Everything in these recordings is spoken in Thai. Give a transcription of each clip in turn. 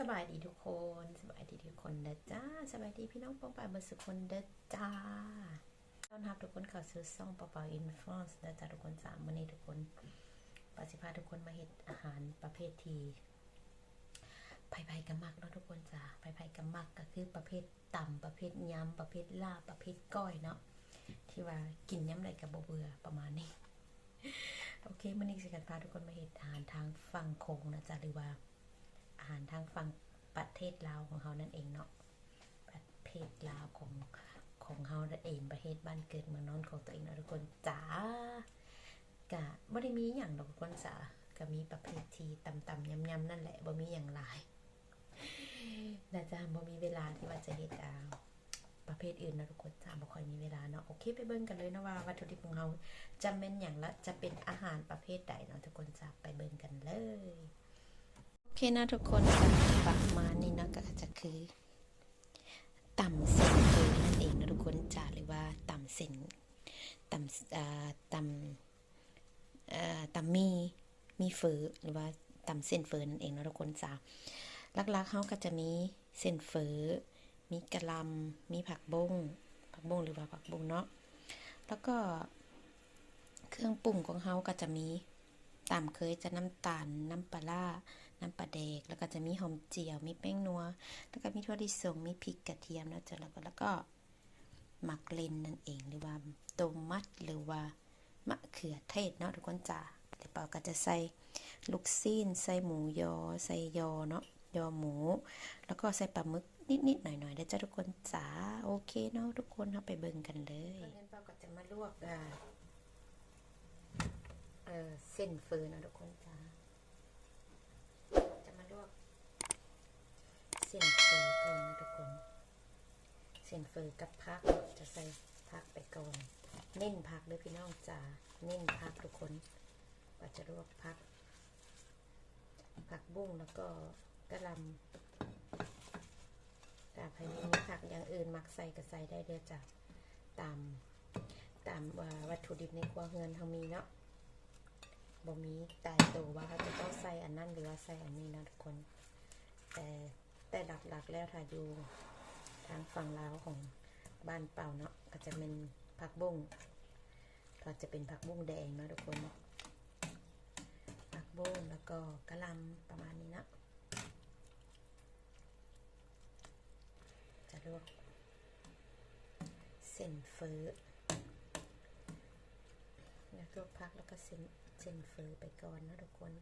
สบายดีทุกคน สบายดีทุกคนเด้อจ้า สบายดีพี่น้องป้องปายเบอร์สุคนเด้อจ้าต้อนรับทุกคนเข้าสู่ซ่องปอปาอินฟรานซ์เด้อจ้าทุกคนสามวันนี้ทุกคนปาสิพาทุกคนมาเฮ็ดอาหารประเภททีไผ่ไผ่กันมักเนาะทุกคนจ้าไผ่ๆกันมักก็คือประเภทต่ำประเภทยำประเภทลาบประเภทก้อยเนาะที่ว่ากินยำใดกับเบื่อประมาณนี้ โอเคมื่อนี้สิกันพาทุกคนมาเฮ็ดอาหารทางฝั่งโขงนะจ๊ะหรือว่าาหารทางฝั่งประเทศลาวของเขานั่นเองเนาะประเทศลาวของของเขานั่นเองประเทศบ้านเกิดเมืองนอนของตัวเองนะทุกคนจ๋ากะบ่ได้มีอย่างดอกทุกคนจ๋าก็มีประเภทที่ต่ำๆยำๆนั่นแหละบ่มีอย่างหลายนะจ๊ะบ่มีเวลาที่ว่าจะเฮ็ดอ่าประเภทอื่นนะทุกคนจ้าบ่ค่อยมีเวลาเนาะโอเคไปเบิ่งกันเลยนะว่าวัตถุดิบของเราจะเป็นอย่างละจะเป็นอาหารประเภทใดเนาะทุกคนจ้าไปเบิ่งกันเลย เคนะทุกคนประมาณนี้นะก็จะคือ ต่ำเส้นเฟอนั่นเองนะทุกคนจ้าหรือว่าต่ำเส้นต่ำต่ำต่ำมีมีเฟอหรือว่าต่ำเส้นเฟอนั่นเองนะทุกคนจ้าลักๆเขาก็จะมีเส้นเฟอมีกะลำมีผักบงผักบงหรือว่าผักบงเนาะแล้วก็เครื่องปรุงของเขาก็จะมีตามเคยจะน้ำตาลน้ำปลาร้า น้ำปลาแดก แล้วก็จะมีหอมเจียว มีแป้งนัว แล้วก็มีถั่วลิสง มีพริกกระเทียมแล้วจะแล้วก็แล้วก็หมักเลนนั่นเองหรือว่าต้มมัดหรือว่ามะเขือเทศเนาะทุกคนจ้าเดี๋ยวเปาก็จะใส่ลูกซีน ใส่หมูยอ ใส่ยอเนาะยอหมู แล้วก็ใส่ปลาหมึกนิดๆหน่อยๆเดี๋ยวจ้าทุกคนจ้าโอเคเนาะทุกคนเราไปเบิ่งกันเลยเปาก็จะมาลวกอ่าเออเส้นเฟือเนาะทุกคนจ้าลวก เส้นเฟอก่อนนะทุกคน เส้นเฟอกับผักจะใส่ผักไปก่อน เน้นผักเลยพี่น้องจ๋า เน้นผักทุกคนว่าจะลวกผัก ผักบุ้งแล้วก็กระลำแต่ใครมีผักอย่างอื่นมักใส่ก็ใส่ได้เด้อจ้ะตามตามว่าวัตถุดิบในครัวเรือนเขามีเนาะบ่มีแตายตัวว่าเขาจะต้องใส่อันนั้นหรือว่าใส่อันนี้นะทุกคน แต่ แต่หลักๆแล้วถ้าอยู่ทางฝั่งลาวของบ้านเป่าเนาะก็จะเป็นผักบุ้งก็จะเป็นผักบุ้งแดงนะทุกคนเนาะผักบุ้งแล้วก็กะหลำประมาณนี้นะจะลวกเส้นเฟ้อแล้วก็พักแล้วก็เซ็นเซ็นเฟอร์ไปก่อนนะทุกคน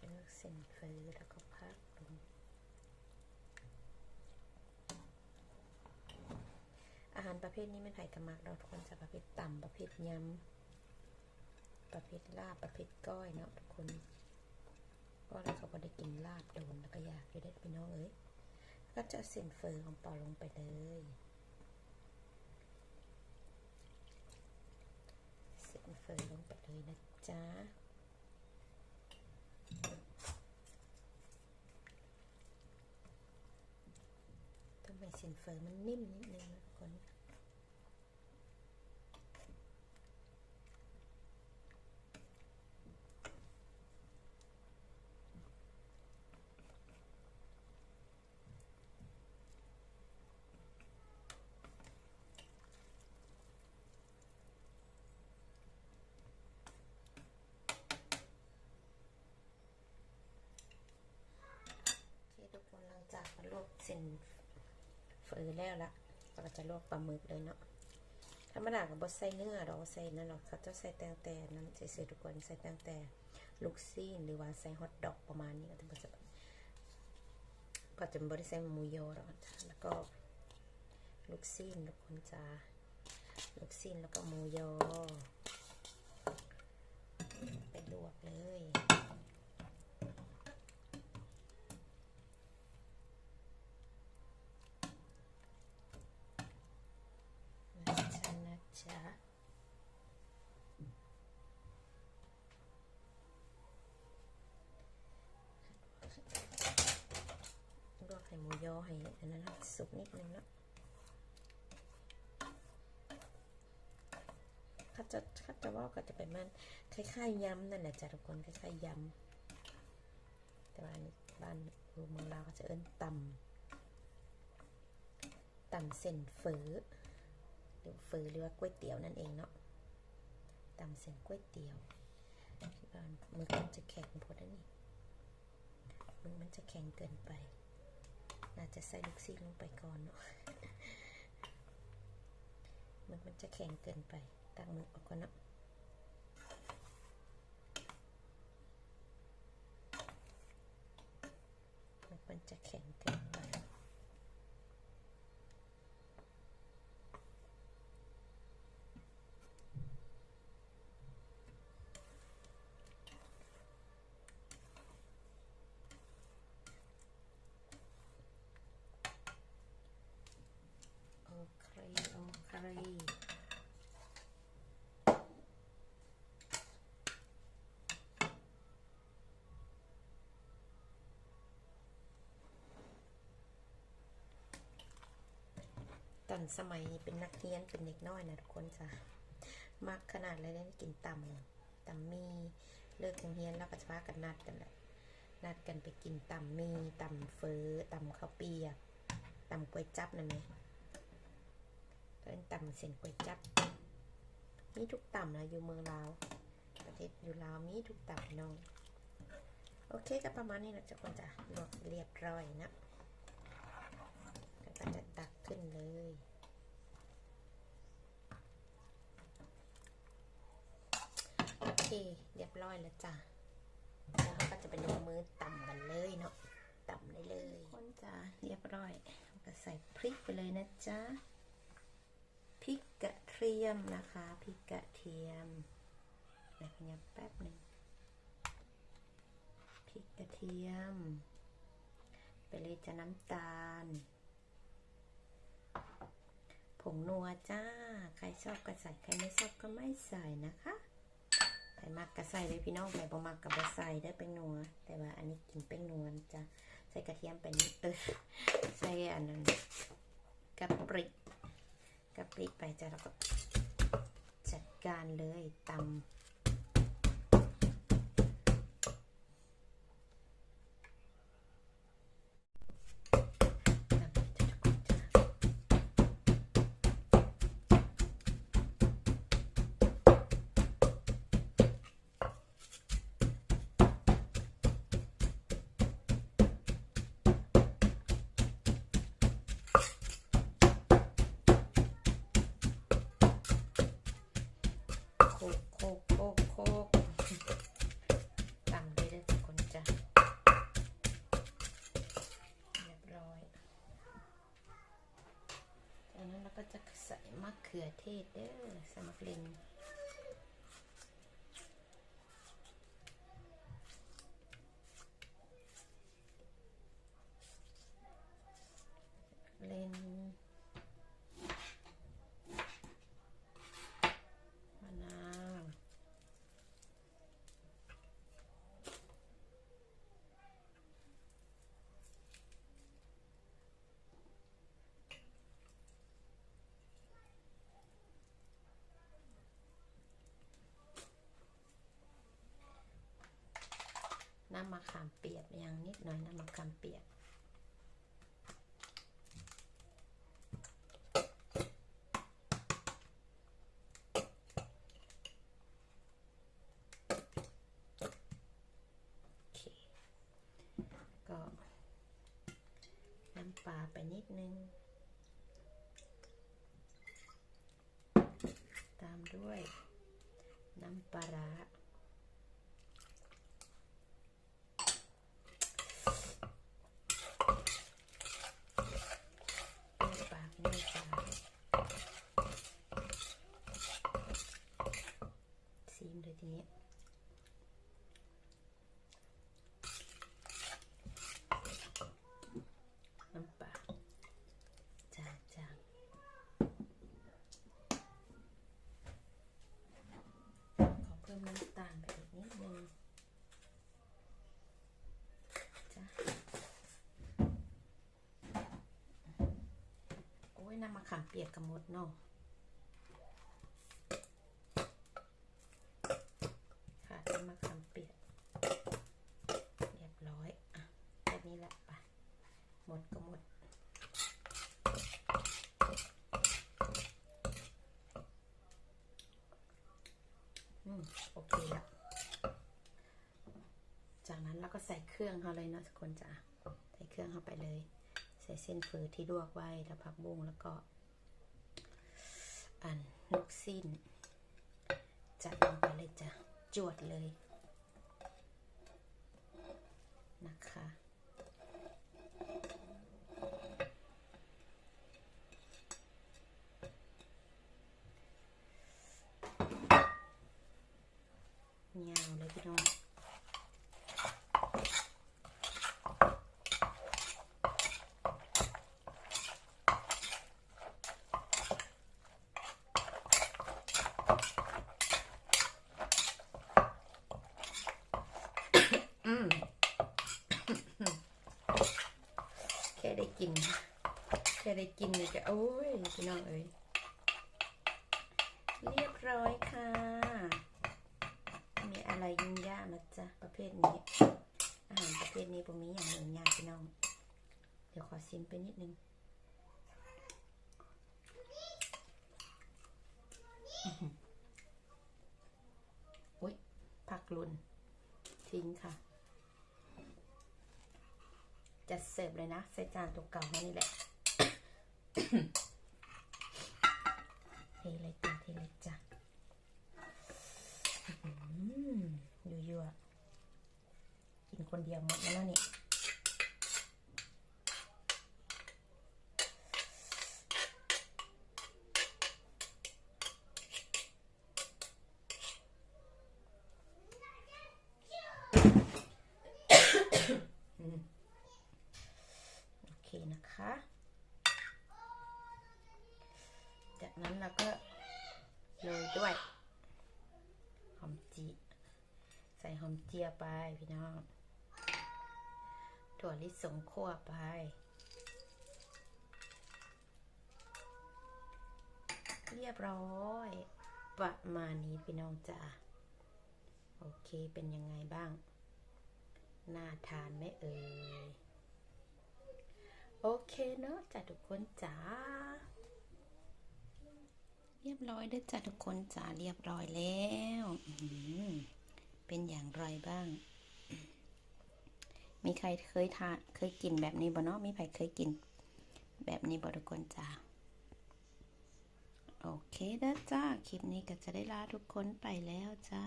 จะ เลือกเซ็นเฟอร์แล้วก็พักลงอาหารประเภทนี้ไม่ไผ่กระมักเราทุกคนจะประเภทต่ำประเภทยำประเภทลาบประเภทก้อยเนาะทุกคนก็เราเขาก็ได้กินลาบโดนแล้วก็อยากอยู่ได้พี่น้องเอ้ยก็จะเส้นเฟอร์ของปาลงไปเลยเส้นเฟอร์ลงไปเลยนะจ๊ะ ต้องให้เส้นเฟอร์มันนิ่มนิดนึงนะทุกคนทุกคนหลังจากลวกเส้น เฟอแล้วละเราก็จะลวกปลาหมึกเลยเนาะธรรมดากับบดใส่เนื้อเราใส่นั่นหรอกเขาจะใส่แตงแต่นั้นเฉยทุกคนใส่แตงแต่ลูกซีนหรือว่าใส่ฮอทดอกประมาณนี้ก็จะก็จะบริใส่หมูยอหรอกแล้วก็ลูกซีนทุกคนจ้าลูกซีนแล้วก็หมูยอไปลวกเลย นะจ๊ะนะจ๊ะลวกให้ห มูยอให้อันนั้นสุกนิดนึงเนาะถ้าจะถ้าจะว่าก็จะเป็นมันคล้ายๆยำนั่นแหละจ้ะทุกคนคล้ายๆยำแต่ว่านบ้านอยู่เมืองลาก็จะเอิ้นตำตำเส้นเฝอหรือเฝอหรือว่าก๋วยเตี๋ยวนั่นเองเนาะตำเส้นก๋วยเตี๋ยวบ้านมือมันจะแข็งพอดนี่มือมันจะแข็งเกินไป อาจจะใส่ลูกซีลงไปก่อนเนาะมันมันจะแข็งเกินไปตั้งมือออกก่อนเนาะมันจะแข็งเกินไป โอเค โอเค ตอนสมัยเป็นนักเรียนเป็นเด็กน้อยนะทุกคนจ้ะมักขนาดเลยได้กินตำตำมีเลิกโรงเรียนแล้วก็จะพากันนัดกันแหละนัดกันไปกินตำมีตำเฟอตำข้าวเปียกตำก๋วยจับนั่นไหม เอิ้นตำเส้นก๋วยจับมีทุกตำนะอยู่เมืองลาวประเทศอยู่ลาวมีทุกตำพี่น้อง โอเคก็ประมาณนี้นะจ๊ะคนจ้ะลวกเรียบร้อยนะแล้วก็จะตักขึ้นเลยโอเคเรียบร้อยแล้วจ้ะแล้วเราก็จะไปลงมือตำกันเลยเนาะตำได้เลยคนจ้ะเรียบร้อยก็ใส่พริกไปเลยนะจ๊ะพ ริกกระเทียมนะคะพริกกระเทียมเดี๋ยวขยับแป๊บหนึ่งพริกกระเทียม ไปเลยจะน้ำตาล ผงนัวจ้า ใครชอบก็ใส่ใครไม่ชอบก็ไม่ใส่นะคะใครมักก็ใส่เลยพี่น้องใครบ่มักก็บ่ใส่ได้เป็นนัว แต่ว่าอันนี้กินเป็นนัวจ้ะใส่กระเทียมไปนิดเออใส่อันนั้นกะปริ กะปิไปจ้ะเราก็จัดการเลยตำ ขือเทศเด้อสมักลินเลนมะนาว น้ำมะขามเปียกอย่างนิดหน่อยน้ำมะขามเปียกก็น้ำปลาไปนิดนึง ตามด้วยน้ำปลาร้า มะขามเปียกกระมดเนาะค่ะต้มะขาเปียก เรียบร้อย อะแบบนี้แหละไปหมดก็หมดอืมโอเคละจากนั้นเราก็ใส่เครื่องเขาเลยเนาะทุกคนจ้ะใส่เครื่องเข้าไปเลย ส่เส้นเฟอที่ลวกไว้แล้วผักบุ้งแล้วก็ อันนกสิ้น จัดลงไปเลยจ้ะจวดเลย นะคะ ยาวเลยพี่น้อง อืม แค่ได้กิน แค่ได้ กินเนี่ยก็โอ้ยพี่น้องเอ้ยเรียบร้อยค่ะ มีอะไรยุ่งยากนะจ๊ะประเภทนี้ อาหารประเภทนี้ผมมีอย่างยุ่งยากพี่น้อง เดี๋ยวขอซิมไปนิดนึงอื้อหืออุ๊ยผักลุนทิ้งค่ะ จะเสิร์ฟเลยนะใส่จานตัวเก่าให้นี่แหละ เทเลยจ้ะเทเลยจ้ะอืมยั่วๆกินคนเดียวหมดแล้วนี่ โอเคนะคะ จากนั้นเราก็โรยด้วย หอมจี ใส่หอมเจียไปพี่น้อง ถั่วลิสงคั่วไป เรียบร้อย ประมาณนี้พี่น้องจ้าโอเคเป็นยังไงบ้าง น่าทานไหมเอ่ย โอเคเนาะจ้ะทุกคนจ้า เรียบร้อยเด้จ้ะทุกคนจ้าเรียบร้อยแล้วเป็นอย่างไรบ้าง มีใครเคยทานเคยกินแบบนี้บ่เนาะมีใครเคยกิน แบบนี้บ่ทุกคนจ้าโอเคเด้อจ้าคลิปนี้ก็จะได้ลาทุกคนไปแล้วจ้า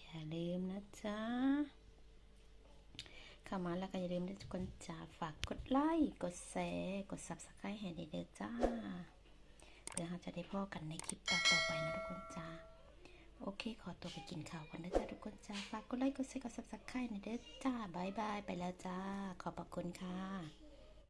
อย่าลืมนะจ้าเข้ามาแล้วก็อย่าลืมทุกคนจ้าฝากกดไลค์กดแชร์กด subscribe ให้เด้อจ้า เพื่อเราจะได้พ่อกันในคลิปต่อไปนะทุกคนจ้า โอเค ขอตัวไปกินข้าวก่อนนะจ้าทุกคนจ้า ฝากกดไลค์ กดแชร์ กด subscribe นะเด้อจ้าบายบาย ไปแล้วจ้า ขอบพระคุณค่ะ